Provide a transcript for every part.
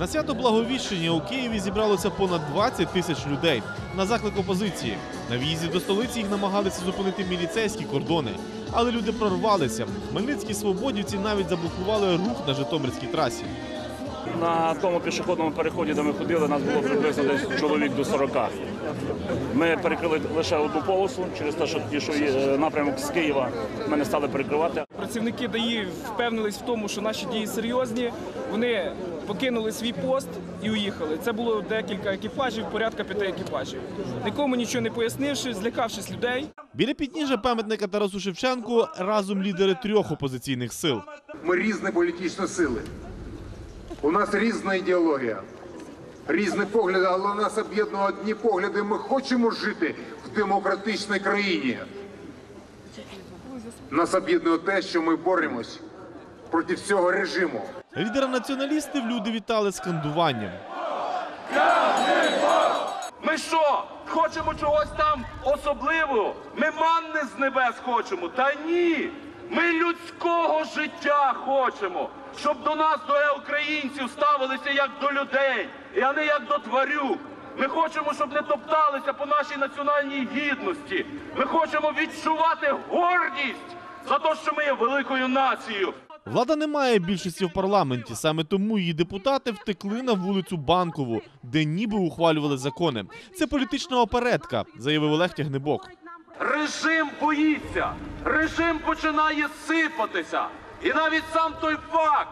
На свято Благовіщення у Києві зібралося понад 20 тисяч людей на заклик опозиції. На в'їзді до столиці їх намагалися зупинити міліцейські кордони, але люди прорвалися. Хмельницькі свободівці навіть заблокували рух на Житомирській трасі. На тому пішохідному переході, де ми ходили, нас було приблизно десь чоловік до 40. Ми перекрили лише одну полосу через те, що ті, що е, напрямок з Києва, ми не стали перекривати. Працівники ДАІ впевнились в тому, що наші дії серйозні. Вони покинули свій пост і уїхали. Це було декілька екіпажів, порядка п'яти екіпажів. Нікому нічого не пояснивши, злякавшись людей. Біля підніжжя пам'ятника Тарасу Шевченку разом лідери трьох опозиційних сил. Ми різні політичні сили. У нас різна ідеологія, різні погляди, але нас об'єднує одні погляди. Ми хочемо жити в демократичній країні. Нас об'єднує те, що ми боремось проти всього режиму. Лідери націоналістів люди вітали скандуванням. Ми що? Хочемо чогось там особливого? Ми манни з небес хочемо. Та ні. Ми людського життя хочемо, щоб до нас, до українців, ставилися як до людей, а не як до тварюк. Ми хочемо, щоб не топталися по нашій національній гідності. Ми хочемо відчувати гордість за те, що ми є великою нацією. Влада не має більшості в парламенті, саме тому її депутати втекли на вулицю Банкову, де ніби ухвалювали закони. Це політична оперетка, заявив Олег Тягнебок. Режим боїться, режим починає сипатися. І навіть сам той факт,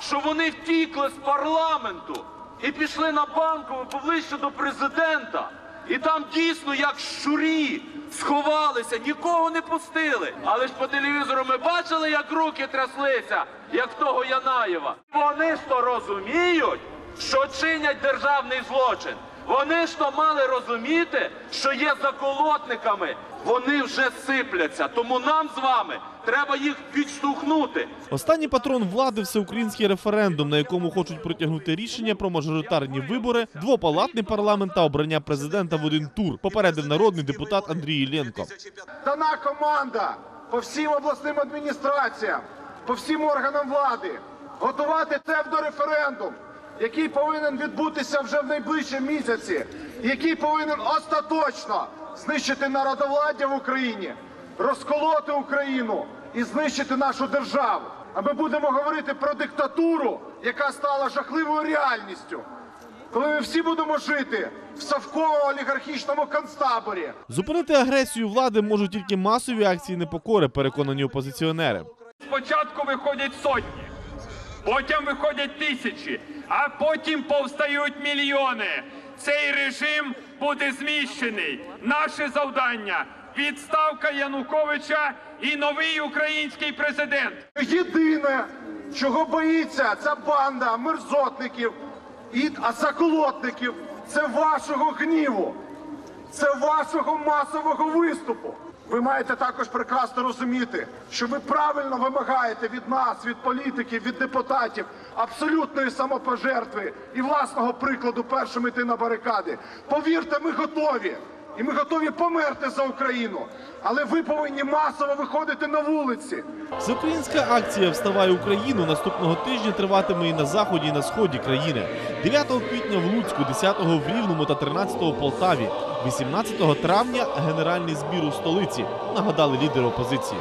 що вони втікли з парламенту і пішли на банкову поближче до президента, і там дійсно як щурі сховалися, нікого не пустили. Але ж по телевізору ми бачили, як руки тряслися, як того Янаєва. Вони ж то розуміють, що чинять державний злочин. Вони ж то мали розуміти, що є заколотниками. Вони вже сипляться. Тому нам з вами треба їх відштовхнути. Останній патрон влади всеукраїнський референдум, на якому хочуть протягнути рішення про мажоритарні вибори, двопалатний парламент та обрання президента в один тур. Попередив народний депутат Андрій Іллєнко. Дана команда по всім обласним адміністраціям, по всім органам влади готувати псевдореферендум, який повинен відбутися вже в найближчі місяці, який повинен остаточно знищити народовладдя в Україні, розколоти Україну і знищити нашу державу. А ми будемо говорити про диктатуру, яка стала жахливою реальністю. Коли ми всі будемо жити в совково-олігархічному концтаборі, Зупинити агресію влади можуть тільки масові акції непокори, переконані опозиціонери. Спочатку виходять сотні, потім виходять тисячі, а потім повстають мільйони. Цей режим буде зміщений. Наше завдання відставка Януковича і новий український президент. Єдине, чого боїться ця банда мерзотників і заколотників, це вашого гніву, це вашого масового виступу. Ви маєте також прекрасно розуміти, що ви правильно вимагаєте від нас, від політиків, від депутатів абсолютної самопожертви і власного прикладу першим іти на барикади. Повірте, ми готові. І ми готові померти за Україну. Але ви повинні масово виходити на вулиці. Всеукраїнська акція Вставай Україну наступного тижня триватиме і на заході, і на сході країни. 9 квітня в Луцьку, 10 в Рівному та 13 в Полтаві. 18 травня генеральний збір у столиці. Нагадали лідери опозиції.